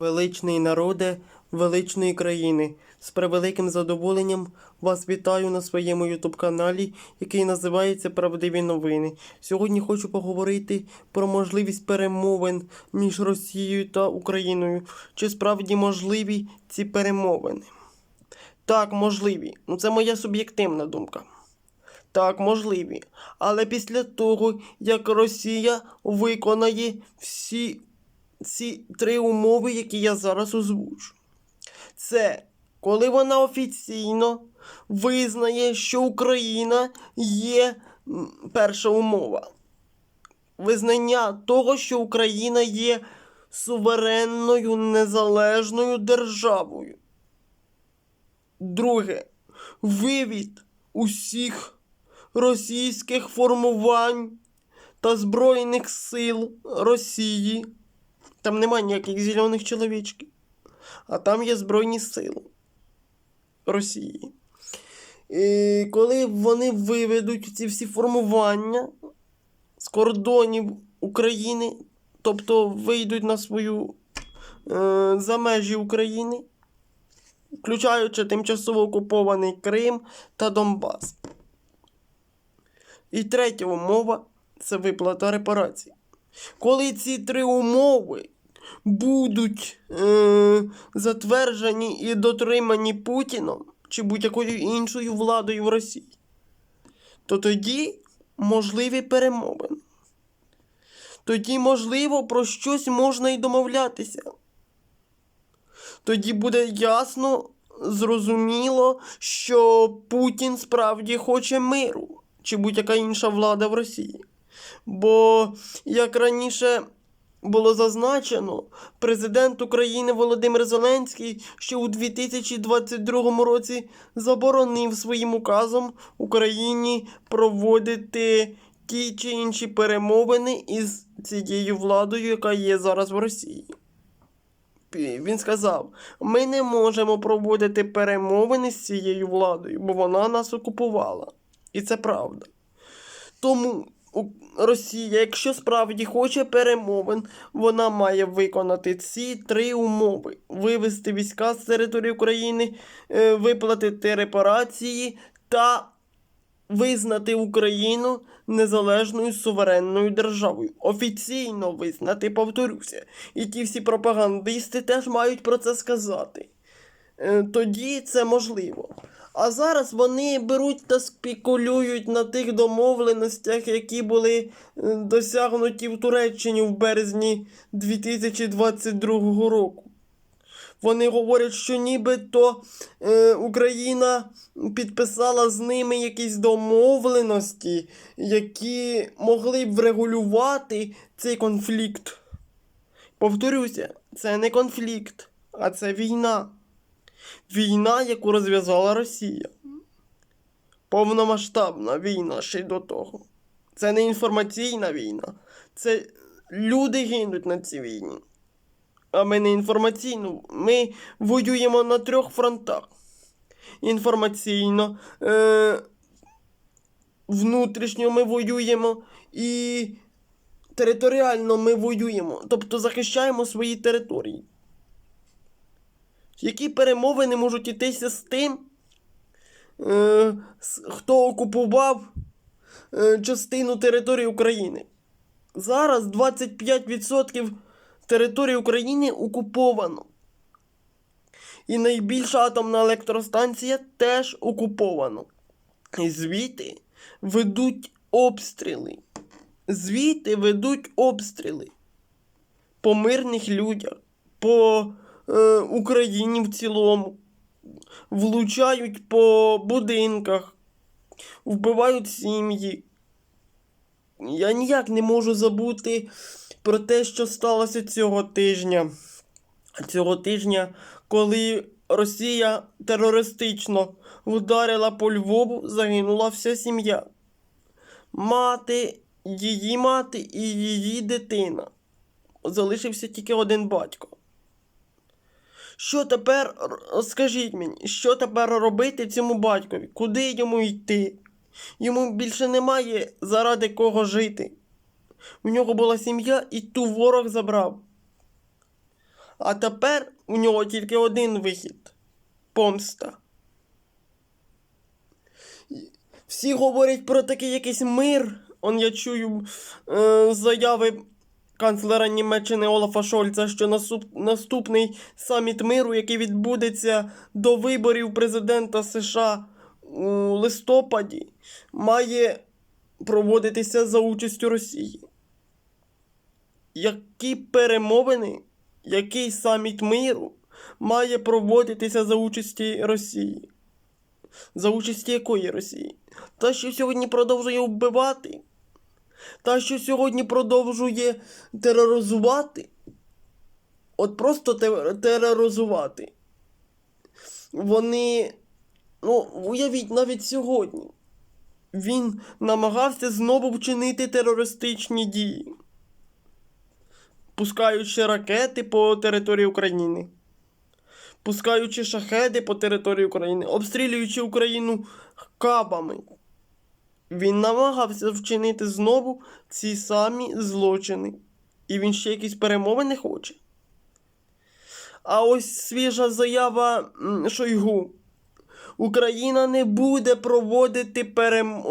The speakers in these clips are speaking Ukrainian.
Величний народе величної країни, з превеликим задоволенням вас вітаю на своєму ютуб каналі, який називається Правдиві новини. Сьогодні хочу поговорити про можливість перемовин між Росією та Україною. Чи справді можливі ці перемовини? Так, можливі. Ну це моя суб'єктивна думка. Так, можливі. Але після того, як Росія виконає всі ці три умови, які я зараз озвучу. Це коли вона офіційно визнає, що Україна є перша умова. Визнання того, що Україна є суверенною незалежною державою. Друге. Вивід усіх російських формувань та Збройних сил Росії. Там немає ніяких зелених чоловічків. А там є Збройні сили Росії. І коли вони виведуть ці всі формування з кордонів України, тобто вийдуть на свою е, за межі України, включаючи тимчасово окупований Крим та Донбас. І третя умова це виплата репарацій. Коли ці три умови будуть е, затверджені і дотримані Путіном чи будь-якою іншою владою в Росії, то тоді можливі перемовини. Тоді, можливо, про щось можна і домовлятися. Тоді буде ясно, зрозуміло, що Путін справді хоче миру, чи будь-яка інша влада в Росії. Бо, як раніше було зазначено, президент України Володимир Зеленський ще у 2022 році заборонив своїм указом Україні проводити ті чи інші перемовини із цією владою, яка є зараз в Росії. Він сказав: ми не можемо проводити перемовини з цією владою, бо вона нас окупувала. І це правда. Тому Росія, якщо справді хоче перемовин, вона має виконати ці три умови: вивести війська з території України, е, виплатити репарації та визнати Україну незалежною суверенною державою. Офіційно визнати, повторюся. І ті всі пропагандисти теж мають про це сказати. Е, Тоді це можливо. А зараз вони беруть та спекулюють на тих домовленостях, які були е, досягнуті в Туреччині в березні 2022 року. Вони говорять, що нібито е, Україна підписала з ними якісь домовленості, які могли б врегулювати цей конфлікт. Повторюся, це не конфлікт, а це війна. Війна, яку розв'язала Росія. Повномасштабна війна ще й до того. Це не інформаційна війна. Це люди гинуть на цій війні. А ми не інформаційно. Ми воюємо на трьох фронтах. Інформаційно, е- внутрішньо ми воюємо і територіально ми воюємо. Тобто захищаємо свої території. Які перемовини можуть йтися з тим, е, хто окупував е, частину території України? Зараз 25% території України окуповано. І найбільша атомна електростанція теж окуповано. І звідти ведуть обстріли. Звідти ведуть обстріли по мирних людях, по е, Україні в цілому. Влучають по будинках, вбивають сім'ї. Я ніяк не можу забути про те, що сталося цього тижня. Цього тижня, коли Росія терористично вдарила по Львову, загинула вся сім'я. Мати, її мати і її дитина. Залишився тільки один батько. Що тепер, скажіть мені, що тепер робити цьому батькові? Куди йому йти? Йому більше немає заради кого жити. У нього була сім'я, і ту ворог забрав. А тепер у нього тільки один вихід помста. Всі говорять про такий якийсь мир. Он я чую е, заяви канцлера Німеччини Олафа Шольца, що наступний саміт миру, який відбудеться до виборів президента США у листопаді, має проводитися за участю Росії. Які перемовини, який саміт миру має проводитися за участі Росії? За участі якої Росії? Та, що сьогодні продовжує вбивати? Та, що сьогодні продовжує тероризувати? От просто те- тероризувати. Вони, ну, уявіть, навіть сьогодні він намагався знову вчинити терористичні дії, пускаючи ракети по території України, пускаючи шахеди по території України, обстрілюючи Україну кабами. Він намагався вчинити знову ці самі злочини. І він ще якісь перемовини хоче. А ось свіжа заява Шойгу. Україна не буде проводити перем...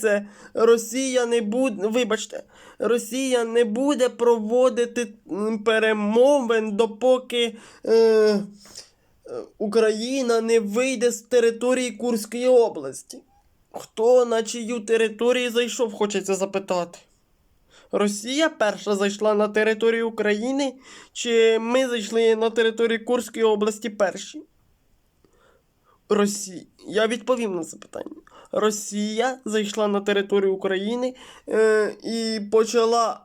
це Росія не буде. Вибачте, Росія не буде проводити перемовин, допоки е... е, Україна не вийде з території Курської області. Хто на чию територію зайшов, хочеться запитати. Росія перша зайшла на територію України, чи ми зайшли на територію Курської області перші? Росія. Я відповім на це питання. Росія зайшла на територію України е, і почала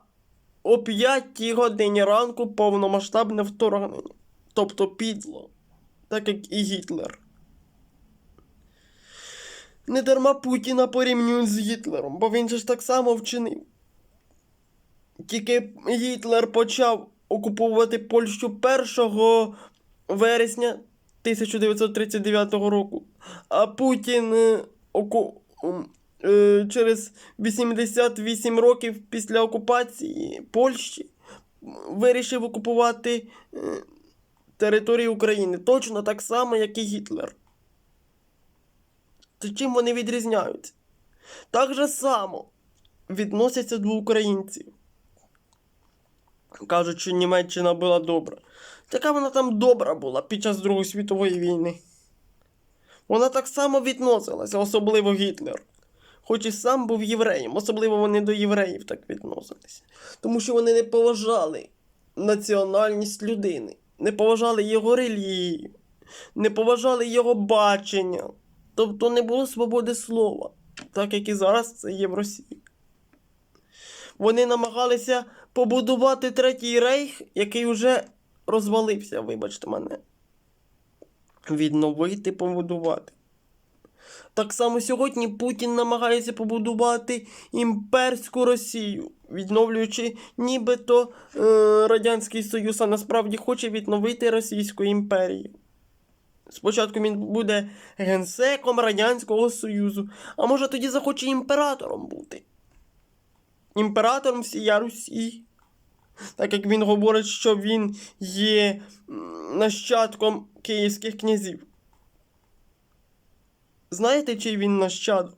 о 5 годині ранку повномасштабне вторгнення. Тобто підло, так як і Гітлер. Не дарма Путіна порівнюють з Гітлером, бо він же ж так само вчинив. Тільки Гітлер почав окуповувати Польщу 1 вересня 1939 року, а Путін е, оку... е, через 88 років після окупації Польщі вирішив окупувати е, територію України точно так само, як і Гітлер. То чим вони відрізняються? Так же само відносяться до українців. Кажуть, що Німеччина була добра. Така вона там добра була під час Другої світової війни. Вона так само відносилася, особливо Гітлер. Хоч і сам був євреєм, особливо вони до євреїв так відносилися. Тому що вони не поважали національність людини, не поважали його релігію, не поважали його бачення. Тобто не було свободи слова, так як і зараз це є в Росії. Вони намагалися побудувати третій рейх, який вже розвалився, вибачте мене. Відновити, побудувати. Так само сьогодні Путін намагається побудувати імперську Росію, відновлюючи нібито е, Радянський Союз, а насправді хоче відновити Російську імперію. Спочатку він буде генсеком Радянського Союзу, а може тоді захоче імператором бути. Імператором всія Русі. Так як він говорить, що він є нащадком київських князів. Знаєте, чий він нащадок?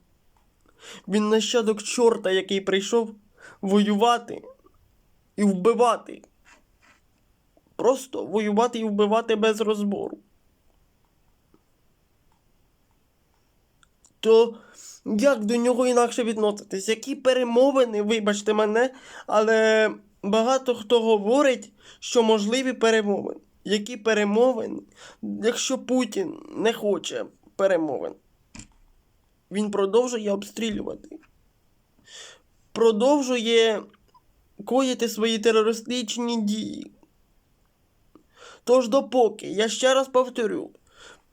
Він нащадок чорта, який прийшов воювати і вбивати. Просто воювати і вбивати без розбору. То як до нього інакше відноситись? Які перемовини, вибачте мене, але багато хто говорить, що можливі перемовини. Які перемовини, якщо Путін не хоче перемовин? Він продовжує обстрілювати. Продовжує коїти свої терористичні дії. Тож допоки, я ще раз повторю,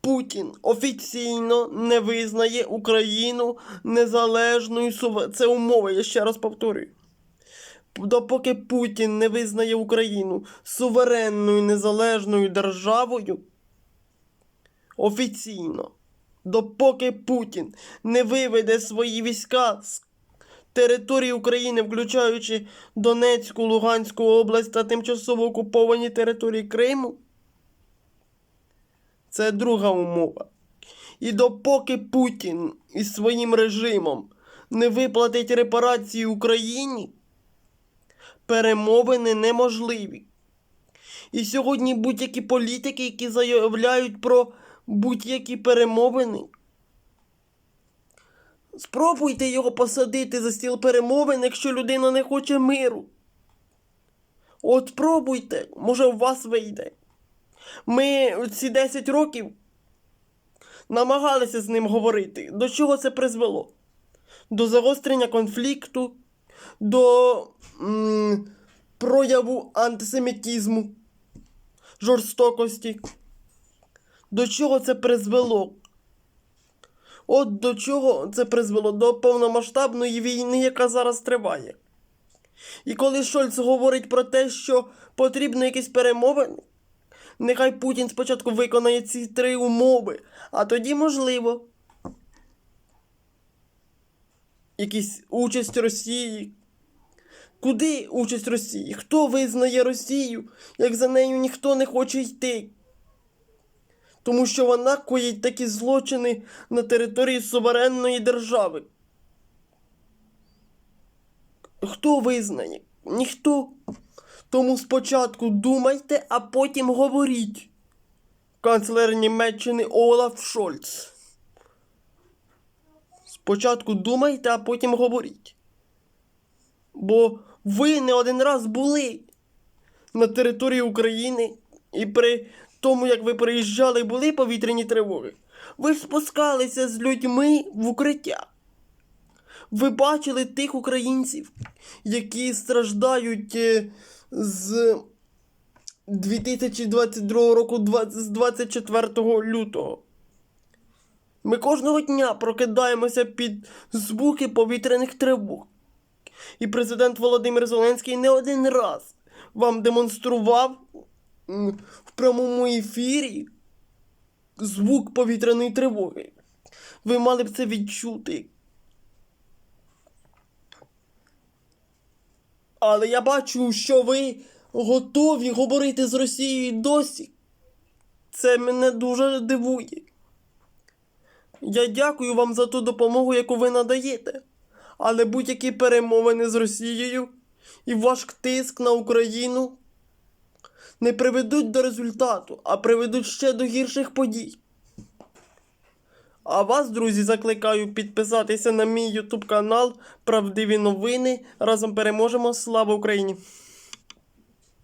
Путін офіційно не визнає Україну незалежною суве... Це умова, я ще раз повторюю. Допоки Путін не визнає Україну суверенною незалежною державою, офіційно, допоки Путін не виведе свої війська з території України, включаючи Донецьку, Луганську область та тимчасово окуповані території Криму, Це друга умова. І допоки Путін із своїм режимом не виплатить репарації Україні, перемовини неможливі. І сьогодні будь-які політики, які заявляють про будь-які перемовини, спробуйте його посадити за стіл перемовин, якщо людина не хоче миру. От пробуйте, може у вас вийде. Ми ці 10 років намагалися з ним говорити. До чого це призвело? До загострення конфлікту, до м, прояву антисемітізму, жорстокості. До чого це призвело? От до чого це призвело? До повномасштабної війни, яка зараз триває. І коли Шольц говорить про те, що потрібно якісь перемовини, нехай Путін спочатку виконає ці три умови, а тоді можливо. Якісь участь Росії. Куди участь Росії? Хто визнає Росію, як за нею ніхто не хоче йти? Тому що вона коїть такі злочини на території суверенної держави. Хто визнає? Ніхто. Тому спочатку думайте, а потім говоріть. Канцлер Німеччини Олаф Шольц. Спочатку думайте, а потім говоріть. Бо ви не один раз були на території України і при тому, як ви приїжджали, були повітряні тривоги. Ви спускалися з людьми в укриття. Ви бачили тих українців, які страждають е, з 2022 року два- з 24 лютого. Ми кожного дня прокидаємося під звуки повітряних тривог. І президент Володимир Зеленський не один раз вам демонстрував в прямому ефірі звук повітряної тривоги. Ви мали б це відчути. Але я бачу, що ви готові говорити з Росією досі. Це мене дуже дивує. Я дякую вам за ту допомогу, яку ви надаєте. Але будь-які перемовини з Росією і ваш тиск на Україну не приведуть до результату, а приведуть ще до гірших подій. А вас, друзі, закликаю підписатися на мій YouTube канал Правдиві новини. Разом переможемо. Слава Україні!